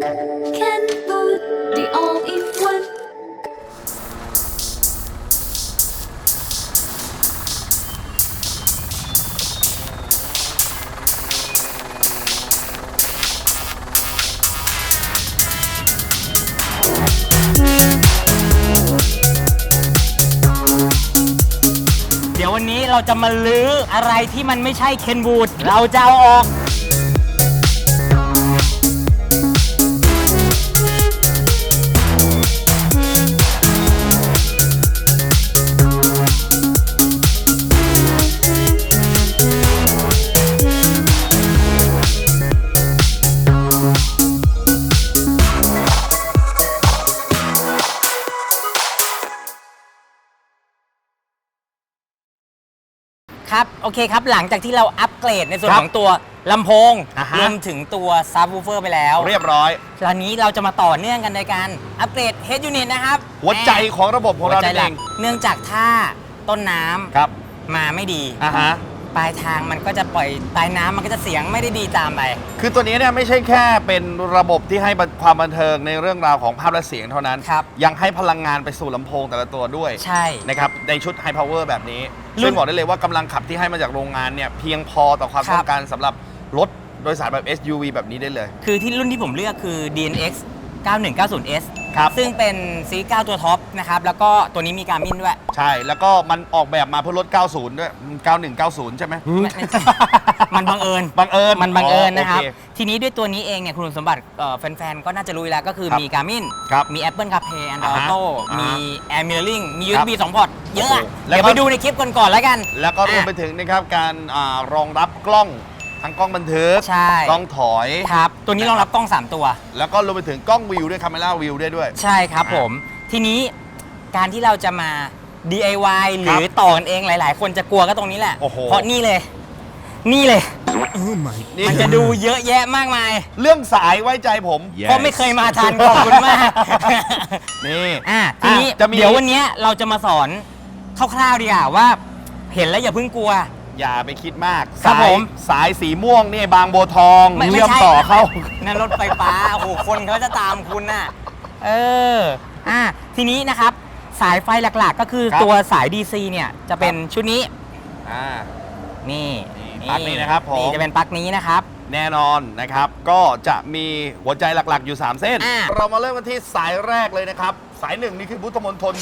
Kenwood, the all-in-one. เดี๋ยววันนี้เราจะมาลื้ออะไรที่มันไม่ใช่เคนบูดเราจะเอาออก ครับ โอเคครับ หลังจากที่เราอัปเกรดในส่วนครับของตัวลำโพงอ่าฮะ รวมถึงตัวซับวูเฟอร์ไปแล้วเรียบร้อยคราวนี้เราจะมาต่อเนื่องกันในการอัปเกรด Head Unit นะครับหัวใจของระบบของเราหัวใจนั่นหเอลักงเนื่องจากถ้าต้นน้ำครับ มาไม่ดี อ่าฮะ ปลายทางมันก็จะปล่อยปลายน้ำมันก็จะเสียงไม่ได้ดีตามไป คือตัวนี้เนี่ยไม่ใช่แค่เป็นระบบที่ให้ความบันเทิงในเรื่องราวของภาพและเสียงเท่านั้น ครับยังให้พลังงานไปสู่ลำโพงแต่ละตัวด้วยใช่นะครับในชุด High Power แบบนี้รุ่นซึ่งบอกได้เลยว่ากำลังขับที่ให้มาจากโรงงานเนี่ยเพียงพอต่อความครับ ต้องการสำหรับรถโดยสารแบบ SUV แบบนี้ได้เลย คือที่รุ่นที่ผมเลือกคือ DNX 9190S ครับซึ่งเป็น C9 ตัวท็อปนะครับแล้วก็ตัวนี้มีการมินด้วย ใช่ แล้วก็มันออกแบบมาเพื่อรถ 90 ด้วย 9190 ใช่ไหมไม่ไม่ใช่มันบังเอิญบังเอิญมันบังเอิญนะครับโอทีนี้ด้วยตัวนี้เองเนี่ยคุณสมบัติเอ่อแฟนๆ ก็น่าจะรู้อยู่แล้วก็คือครับมีการมินครับมี Apple CarPlay Android อ่าฮะ Auto อ่าฮะมี Air Mirroring มี ครับ USB 2พอร์ตเยอะอะโอ้โหแล้วเดี๋ยวก็ ไปดูในคลิปก่อนๆแล้วกันแล้วก็รวมไปอะ ถึงนะครับการอารองรับกล้อง ทั้งกล้องบันทึกใช่ กล้องถอย ครับ ตัวนี้รองรับกล้อง 3 ตัว แล้วก็รวมไปถึงกล้องวิวด้วยคาเมล่าวิวด้วยด้วย ใช่ครับอะผม ทีนี้การที่เราจะมา DIY หรือต่อกันเองหลาย ๆ คนจะกลัวก็ตรงนี้แหละ โอ้โห เพราะนี่เลย นี่เลยนี่มันจะดูเยอะแยะมากมาย เรื่องสายไว้ใจผม เพราะไม่เคยมาทันขอบคุณมาก นี่ อะทีนี้อะจะมี เดี๋ยววันเนี้ยเราจะมาสอนคร่าวๆดีกว่าว่า เห็นแล้วอย่าเพิ่งกลัว อย่าไปคิดมากครับสายผมสายสีม่วงนี่บางบัวทองไม่ไม่เชื่อมใช่ ต่อเข้า นั่นรถไฟฟ้า โอ้โห คนเขาจะตามคุณน่ะ เออ อะ ทีนี้นะครับ สายไฟหลักๆ ก็คือครับ ตัวสาย DC เนี่ย จะเป็นชุดนี้ อ่า นี่นี่ปลั๊กนี้นะครับผม นี่จะเป็นปลั๊กนี้นะครับ แน่นอนนะครับ ก็จะมีหัวใจหลักๆอยู่ 3 เส้น อ่า เรามาเริ่มกันที่สายแรกเลยนะครับ สายหนึ่งนี่คือพุทธมณฑล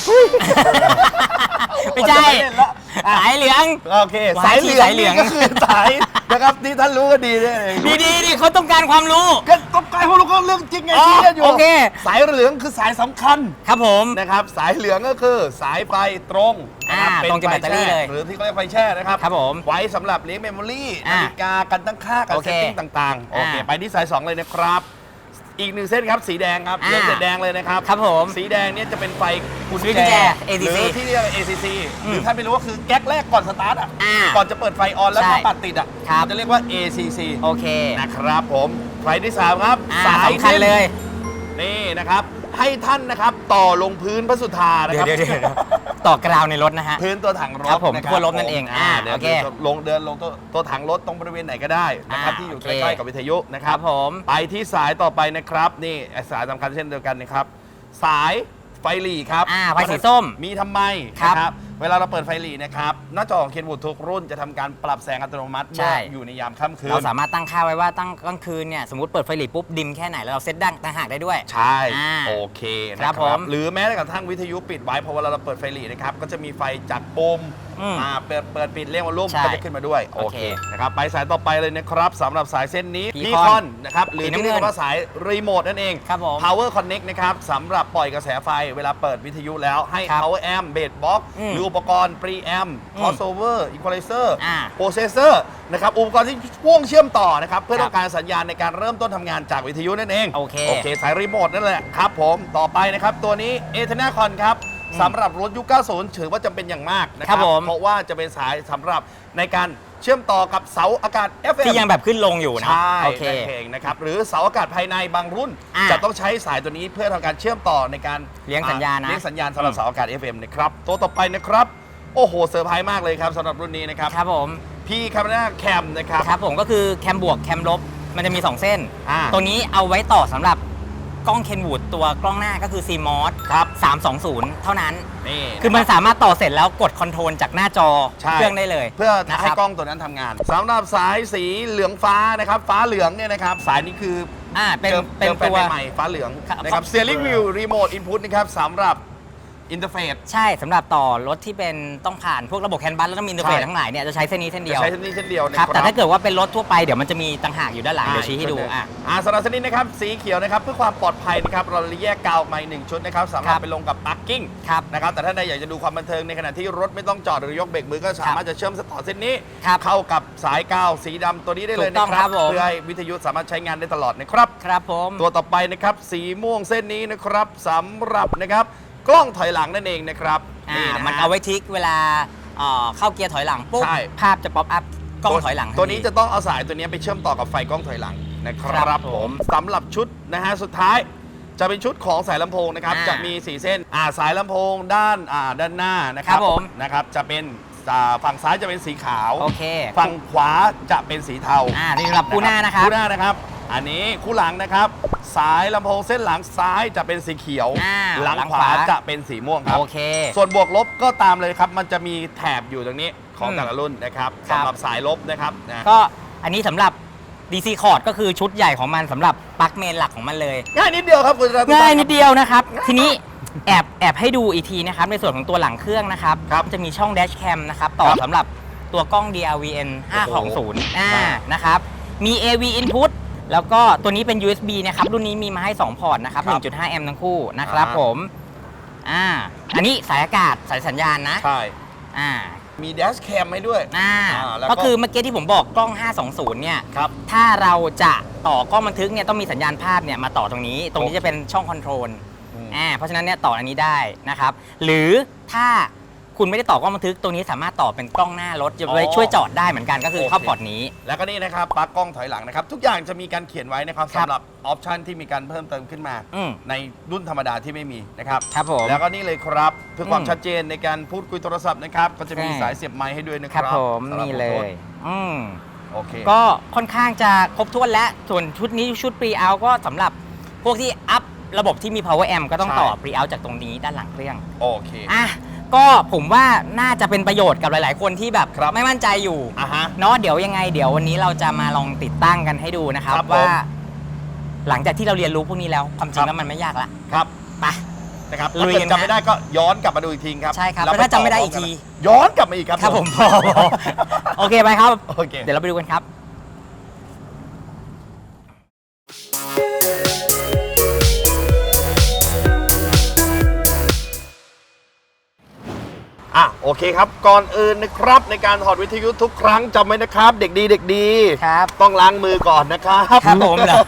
ไม่ใช่ จะเล่นละอะ สายเหลือง โอเควายสายเหลืองสายเหลือง นี่ก็คือสายนะครับที่ท่านรู้กันดีเลยดีดีๆดิเขาต้องการความรู้ก็ต้องการให้รู้ก็เรื่องจริงไงอ๋อที่เล่นอยู่โอเค สายเหลืองคือสายสำคัญครับผมนะครับ สายเหลืองก็คือสายไฟตรงนะครับอ่าเป็นตรงจากไฟแบตเตอรี่แช่เลยหรือที่เขาเรียกไฟแช่นะครับครับผมไว้สำหรับเลี้ยงเมมโมรี่อ่านาฬิกากันตั้งค่ากันโอเคเซตติ้งต่างๆโอเคอ่าไปที่สาย2เลยนะครับ อีกหนึ่งเส้นครับสีแดงครับอ่าเลือกสีแดงเลยนะครับ ครับผม สีแดงเนี่ยจะเป็นไฟกุญกุญแจแจ ACC หรือที่เรียกว่า ACC หรือมท่านไม่รู้ว่าคือแก๊กแรกก่อนสตาร์ทอะอ่าก่อนจะเปิดไฟออนแล้วใช่ก็ปัดติดอะครับ จะเรียกว่า ACC โอเคนะครับผมไฟที่3ครับอ่าสายสำคัญเลย นี่นะครับ ให้ท่านนะครับ ต่อลงพื้นพระสุธานะเดี๋คยวรับเดี๋ยวเดี๋ยวต่อกราวในรถนะฮะ พื้นตัวถังรถครับผมนะทั่วรถนั่นเองอ่าเดี๋ยวโอเคลงเดินลงตัวตัวถังรถตรงบริเวณไหนก็ได้นะครับอ่าที่อยู่โอใกเคล้ๆกับวิทยุนะคครัรับบผม ไปที่สายต่อไปนะครับ นี่สายสำคัญเช่นเดียวกันนะครับ สายไฟหลีครับอ่าไฟสีส้มมีทำไมครับ นะ เวลาเราเปิดไฟหลีนะครับ หน้าจอของเคนวูดทุกรุ่นจะทำการปรับแสงอัตโนมัติใช่ เมื่ออยู่ในยามค่ำคืน เราสามารถตั้งค่าไว้ว่าตั้งกลางคืนเนี่ยสมมติเปิดไฟหลีปุ๊บดิมแค่ไหนแล้วเราเซตดังต่างหากได้ด้วย ใช่ อ่าโอเคนะคครัรับบผมหรือแม้แต่กระทั่งวิทยุปิดไว้เพราะเวลาเราเปิดไฟหลีนะครับ ก็จะมีไฟจากปุ่ม อืมอ่าเปิดเปิดปิดเรียกว่าลุ่มใช่ก็จะขึ้นมาด้วยโอโอเคเคนะครับไปสายต่อไปเลยนะครับสำหรับสายเส้นนี้ P-con พีคอนนะครับหรือสีน้ำที่เรียเงิกนว่าสายรีโมทนั่นเอง ครับผม power connect นะครับสำหรับปล่อยกระแสไฟเวลาเปิดวิทยุแล้วให้ ครับ power amp bass box อืมหรืออุปกรณ์ preamp อืม crossover equalizer อ่า processor นะครับอุปกรณ์ที่พ่วงเชื่อมต่อนะครับเพื่อครับต้องการสัญญาณในการเริ่มต้นทำงานจากวิทยุนั่นเอง โอเค โอเค สายรีโมทนั่นแหละครับผม ต่อไปนะครับ ตัวนี้ e t h e r n a c o n ครับ สำหรับรถยุค 90 ถือว่าจำเป็นอย่างมากนะคครัรับบผม เพราะว่าจะเป็นสายสำหรับในการเชื่อมต่อกับเสาอากาศ FM ที่ยังแบบขึ้นลงอยู่นะใช่โอเค นั่นเองนะครับหรือเสาอากาศภายในบางรุ่น อ่าจะต้องใช้สายตัวนี้เพื่อทำการเชื่อมต่อในการเลี้ยงสัญญาณนะเลี้ยงสัญญาณสำหรับเสาอากาศ FM นะครับตัวต่อไปนะครับ โอ้โหเซอร์ไพรส์มากเลยครับสำหรับรุ่นนี้นะครับครับผมพี่คาร์นาแคมนะครับ ครับผมก็คือแคมบวกแคมลบมันจะมี 2 เส้น อ่า ตัวนี้เอาไว้ต่อสำหรับ กล้องเคนวูดตัวกล้องหน้าก็คือ CMOS ครับ320 เท่านั้น นี่คือมันสามารถต่อเสร็จแล้วกดคอนโทรลจากหน้าจอใช่เครื่องได้เลยเพื่อนะคให้รับ กล้องตัวนั้นทำงานสำหรับสายสีเหลืองฟ้านะครับ ฟ้าเหลืองเนี่ยนะครับ สายนี้คืออ่าเป็นเจอเป็นเจอแฟตัว ใหม่ๆฟ้าเหลืองครับ นะครับ steering wheel remote input นะครับสำหรับ อินเทอร์เฟซ ใช่สำหรับต่อรถที่เป็นต้องผ่านพวกระบบแคนบัสแล้วต้องมีอินเทอร์เฟซใช่ ทั้งหลาย เนี่ย จะใช้เส้นนี้เส้นเดียว ใช้เส้นนี้เส้นเดียวนะคครัรับ บแต่ถ้าเกิดว่าเป็นรถทั่วไปเดี๋ยวมันจะมีต่างหากอยู่ด้านหลังเดี๋ยวชี้ให้ดูอะ อะอ่าสำหรับชนิดนะครับสีเขียวนะครับเพื่อความปลอดภัยนะครับเราเลยแยกกาวออกมาอีกหนึ่งชุดนะครับสำหรัครับบ ไปลงกับปาร์กิ้งครับ นะครับแต่ถ้าใดอยากจะดูความบันเทิงในขณะที่รถไม่ต้องจอดหรือยกเบรกมือก็สามารถจะเชื่อมสต่อเส้นนี้ ครับ เข้ากับสายกาวสีดำตัวนี้ได้เลยถูกต้นะองคครัรับบผม เพื่อให้วิทยุสามารถใช้งานได้ตลอดนะครับ ครับผม ตัวต่อไปนะครับสีม่วงเส้นนี้นะครับสำหรับนะครับ กล้องถอยหลังนั่นเองนะครับอ่าะฮะ มันเอาไว้ทิกเวลาเอ่อเข้าเกียร์ถอยหลังปุ๊บใช่ ภาพจะป๊อปอัพกล้องถอยหลังตัวนี้ทัจะต้องเอาสายตัวนี้ไปเชื่อมต่อกับไฟกล้องถอยหลังนะคครัรับบผผมมสำหรับชุดนะฮะสุดท้ายจะเป็นชุดของสายลำโพงนะครับอ่าจะมี 4 เส้นอ่าสายลำโพงด้านอ่าด้านหน้านะครัครับผมนะครับจะเป็นอ่าฝั่งซ้ายจะเป็นสีขาว โอเคฝั่งขวาจะเป็นสีเทาอ่านี่สำหรับคู่หน้านะครับ คู่หน้านะครับ อันนี้คู่หลังนะครับ สายลำโพงเส้นหลังซ้ายจะเป็นสีเขียว อ่าหลังหลังขวาวขาจะเป็นสีม่วงครับ โอเค ส่วนบวกลบก็ตามเลยครับ มันจะมีแถบอยู่ตรงนี้ของอืมแต่ละรุ่นนะครับครับ สำหรับสายลบนะครับนะก็อันนี้สำหรับ DC คอร์ดก็คือชุดใหญ่ของมันสำหรับปลั๊กเมนหลักของมันเลย ง่ายนิดเดียวครับคุณธนาทุกง่ายท่นิดเดียวนะครับ ทีนี้แอบแอบให้ดูอีกทีนะครับ ในส่วนของตัวหลังเครื่องนะครับ ครับจะมีช่อง dash cam นะครับ ต่อครับสำหรับตัวกล้อง DRVN โอ้โห520อ่านะครับ มี AV input แล้วก็ตัวนี้เป็น USB นะครับ รุ่นนี้มีมาให้ 2 พอร์ตนะครับ ครับ1.5 แอมป์ทั้งคู่นะครับอ่า ผม อ่า อันนี้สายอากาศสายสัญญาณนะ ใช่ อ่า มีแดชแคมให้ด้วย อ่า อ่าแล้วก็ ก็คือเมื่อกี้ที่ผมบอกกล้อง 520 เนี่ย ครับ ถ้าเราจะต่อกล้องบันทึกเนี่ยต้องมีสัญญาณภาพเนี่ยมาต่อตรงนี้ ตรงนี้จะเป็นช่องคอนโทรล อืม อ่า เพราะฉะนั้นเนี่ยต่ออันนี้ได้นะครับ หรือถ้า คุณไม่ได้ต่อกล้องบันทึกตรงนี้สามารถต่อเป็นกล้องหน้ารถจะไว้ช่วยจอดได้เหมือนกันก็คือเข้าพอร์ตนี้ แล้วก็นี่นะครับปลั๊กกล้องถอยหลังนะครับ ทุกอย่างจะมีการเขียนไว้นะครับครับสำหรับออปชันที่มีการเพิ่มเติมขึ้นมา อืมในรุ่นธรรมดาที่ไม่มีนะครับ ครับผม แล้วก็นี่เลยครับ เพื่อความอืมชัดเจนในการพูดคุยโทรศัพท์นะครับ ก็จะมีใช่ สายเสียบไมค์ให้ด้วยนะคครัรับบผมสำหรับนี่เลผมยอืม โอเค ก็ค่อนข้างจะครบถ้วนและส่วนชุดนี้ชุด pre out ก็สำหรับพวกที่อัพระบบที่มี power amp ก็ต้องใช่ต่อ pre out จากตรงนี้ด้านหลังเครื่อง โอเค อะ ก็ผมว่าน่าจะเป็นประโยชน์กับหลาย ๆ คนที่แบบครับไม่มั่นใจอยู่อะฮะเนาะเดี๋ยวยังไง เดี๋ยววันนี้เราจะมาลองติดตั้งกันให้ดูนะครับ ครับผมว่า หลังจากที่เราเรียนรู้พวกนี้แล้วความจริครังบ แล้วมันไม่ยากละครับไป นะครับลุถ้ายเกิกัดนจำนะไม่ได้ก็ย้อนกลับมาดูอีกทีครับใช่ครับล้แล้วถ้าจำไม่ได้อีกที ย้อนกลับมาอีกครับ ครับผมพอพอโอเคไปครับ โอเค เดี๋ยวเราไปดูกันครับ โอเคครับ ก่อนอื่นนะครับในการถอดวิทยุทุกครั้งจำไว้นะครับ เด็กดีเด็กดี ครับ ต้องล้างมือก่อนนะครับครับผมเหรอ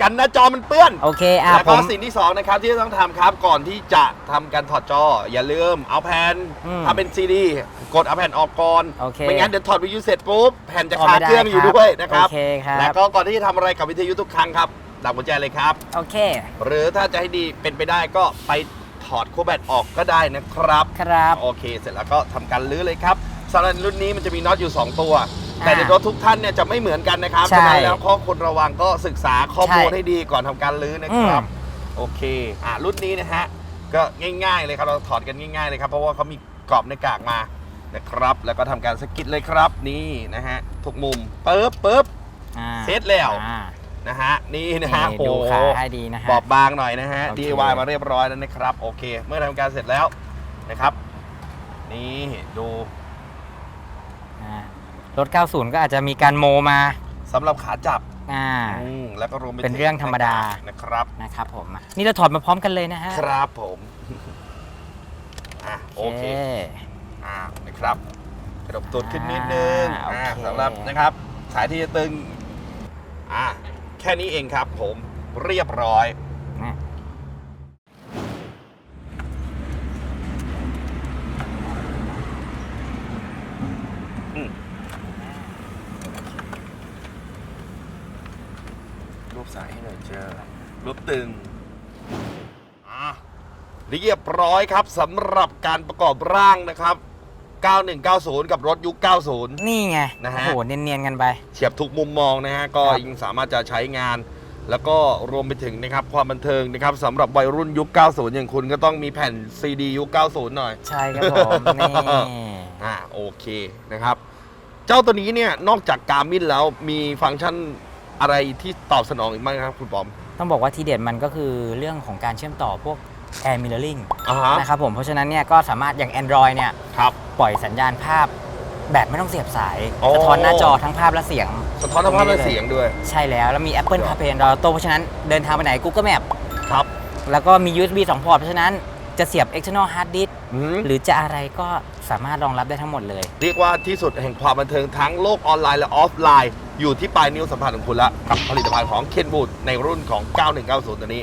กันหน้าจอมันเปื้อน โอเคอะแล้วผก็ม สิ่งที่สองนะครับที่ต้องทำครับก่อนที่จะทำการถอดจอ อย่าลืมเอาแผ่นอืมถ้าเป็นซีดีกดเอาแผ่นออกก่อนโอเคไม่งั้นเดี๋ยวถอดวิทยุเสร็จปุ๊บแผ่นจะออกคาไม่ได้เครื่องอยู่ครับด้วยนะครับโอเคครับ แล้วก็ก่อนที่จะทำอะไรกับวิทยุทุกครั้งครับดับกุญแจเลยครับ โอเค หรือถ้าจะให้ดีเป็นไปได้ก็ไปถ อดโคแบตออกก็ได้นะครับครับ โอเค เสร็จแล้วก็ทำการลื้อเลยครับสำหรับรุ่นนี้มันจะมีน็อตอยู่ 2 ตัว แต่อ่าในรถทุกท่านเนี่ยจะไม่เหมือนกันนะครับใช่ฉะนั้นแล้วข้อควรระวังก็ศึกษาข้อมูลใช่ให้ดีก่อนทำการลื้อนะครับ อืม โอเคอ่ารุ่นนี้นะฮะก็ง่าย ๆ เลยครับเราถอดกันง่ายๆเลยครับเพราะว่าเขามีกรอบในกากมานะครับ แล้วก็ทำการสกิดเลยครับนี่นะฮะทุกมุมปึ๊บปึ๊บ อ่าเสร็จแล้ว อ่า นะฮะนี่นะฮะนี่ดูขาให้ดีนะฮะ บอบบางหน่อยนะฮะ โอเค DIY มาเรียบร้อยแล้วนะครับ โอเค เมื่อทำการเสร็จแล้วนะครับ นี่ดูอ่ารถ 90 ก็อาจจะมีการโมมาสำหรับขาจับอ่า อืมแล้วก็รวมไปเป็นเรื่องธรรมดา นะครับ นะครับผมนี่เราถอดมาพร้อมกันเลยนะฮะครับผมอะโอเค อ่านะครับกระดกตูดขึ้นนิดนึงอ่าอ่าโอเค สำหรับนะครับสายที่จะตึงอ่า แค่นี้เองครับผมเรียบร้อยรูปสายให้หน่อยเจอรูปตึงอ่าเรียบร้อยครับสำหรับการประกอบร่างนะครับ 9190 กับรถยุค 90 นี่ไงนะฮะ โอ้โหเนียนๆกันไป เฉียบทุกมุมมองนะฮะ ก็ครับ ยังสามารถจะใช้งาน แล้วก็รวมไปถึงนะครับความบันเทิงนะครับสำหรับวัยรุ่นยุค 90 อย่างคุณก็ต้องมีแผ่นซีดียุค 90 หน่อย ใช่ครับผม นี่ อ่าโอเคนะครับ เจ้าตัวนี้เนี่ยนอกจากการมินแล้วมีฟังก์ชันอะไรที่ตอบสนองอีกบ้างครับคุณปอม ต้องบอกว่าทีเด็ดมันก็คือเรื่องของการเชื่อมต่อพวก Air Mirroring อ่าฮะนะครับผม เพราะฉะนั้นเนี่ยก็สามารถอย่าง Android เนี่ยครับ ปล่อยสัญญาณภาพแบบไม่ต้องเสียบสายโอ้ สะท้อนหน้าจอทั้งภาพและเสียง สะท้อนภาพและเสียงด้วย ใช่แล้ว แล้วมี Apple CarPlay Android Auto เพราะฉะนั้นเดินทางไปไหน Google Map ครับแล้วก็มี USB 2 พอร์ตเพราะฉะนั้นจะเสียบ external hard disk อืมหรือจะอะไรก็สามารถรองรับได้ทั้งหมดเลย เรียกว่าที่สุดแห่งความบันเทิงทั้งโลกออนไลน์และออฟไลน์ อยู่ที่ปลายนิ้วสัมผัสของคุณละกับผลิตภัณฑ์ของเคนบูดในรุ่นของ 9190 ตัวนี้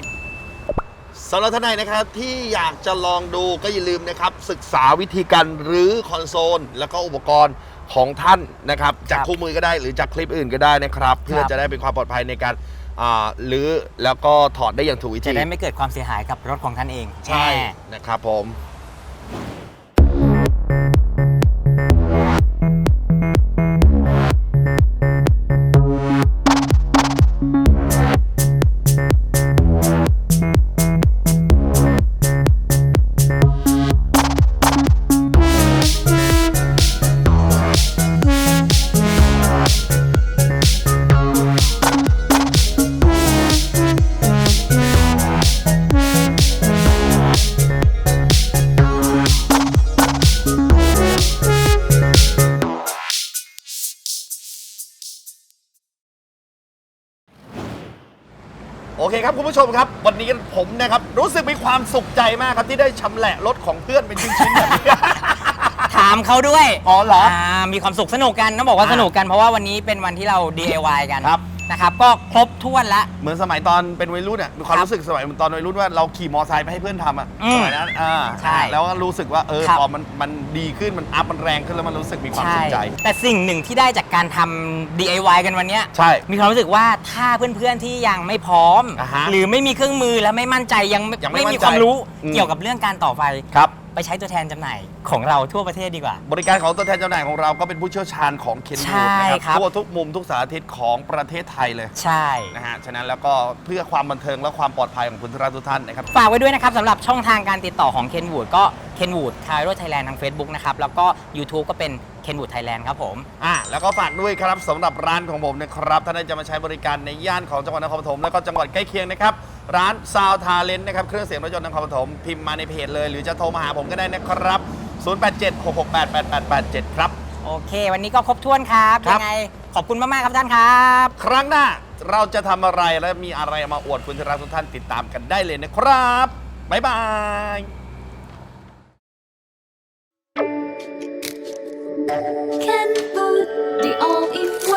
สำหรับท่านใดนะครับที่อยากจะลองดูก็อย่าลืมนะครับ ศึกษาวิธีการรื้อคอนโซล แล้วก็อุปกรณ์ของท่านนะครับ จากครับคู่มือก็ได้หรือจากคลิปอื่นก็ได้นะครับ เพื่อครับจะได้เป็นความปลอดภัยในการอ่ารื้อแล้วก็ถอดได้อย่างถูกวิจะธีได้ไม่เกิดความเสียหายกับรถของท่านเองใช่แน่ นะครับผม คครับคุณผู้ชมครับ วันนี้ผมนะครับรู้สึกมีความสุขใจมากครับที่ได้ชำแหละรถของเพื่อนเป็นชิ้นๆแบบนี้ ถามเขาด้วยอ๋อเหรอ มีความสุขสนุกกันต้องบอกว่าอ่าสนุกกันเพราะว่าวันนี้เป็นวันที่เรา DIY กันครับ นะครับก็ครบถ้วนละเหมือนสมัยตอนเป็นวัยรุ่นอะมีความครับรู้สึกสมัยตอนวัยรุ่นว่าเราขี่มอไซค์ไปให้เพื่อนทำอะอืมสมัยนั้นอ่าใช่แล้วก็รู้สึกว่าเออครับ พอมันมันดีขึ้นมันอัพมันแรงขึ้นแล้วมันรู้สึกมีความสุขใจ แต่สิ่งหนึ่งที่ได้จากการทำ DIY กันวันเนี้ยใช่ มีความรู้สึกว่าถ้าเพื่อนๆที่ยังไม่พร้อม อ่าฮะหรือไม่มีเครื่องมือและไม่มั่นใจยังไม่ยังไม่ไม่มีมั่นใจความรู้อืม เกี่ยวกับเรื่องการต่อไฟ ครับ ไปใช้ตัวแทนจำหน่ายของเราทั่วประเทศดีกว่า บริการของตัวแทนจำหน่ายของเราก็เป็นผู้เชี่ยวชาญของเคนใช่บูดนะคครัรับ บทั่วทุกมุมทุกสารทิศของประเทศไทยเลยใช่ นะฮะฉะนั้นแล้วก็เพื่อความบันเทิงและความปลอดภัยของคุณทุกท่านนะครับ ฝากไว้ด้วยนะครับสำหรับช่องทางการติดต่อของ Kenwood ก็ Kenwood c a r o Thailand ทาง Facebook นะครับ แล้วก็ YouTube ก็เป็น Kenwood Thailand ครับผม อะแล้วก็ฝากด้วยครับสำหรับร้านของผมนะครับท่านใดจะมาใช้บริการในย่านของจังหวัดนครปฐมแล้วก็จังหวัดใกล้เคียงนะครับ ร้านซาวทาเลนนะครับ เครื่องเสียงรถยนต์นครปฐมพิมพ์มาในเพจเลย หรือจะโทรมาหาผมก็ได้นะครับ 0876688887 ครับ โอเค วันนี้ก็ครบถ้วนครับครับ ยังไงขอบคุณมากๆครับท่านครับ ครั้งหน้าเราจะทำอะไรและมีอะไรมาอวดคุณที่รักทุกท่านติดตามกันได้เลยนะครับบ๊ายบาย Can put the all in.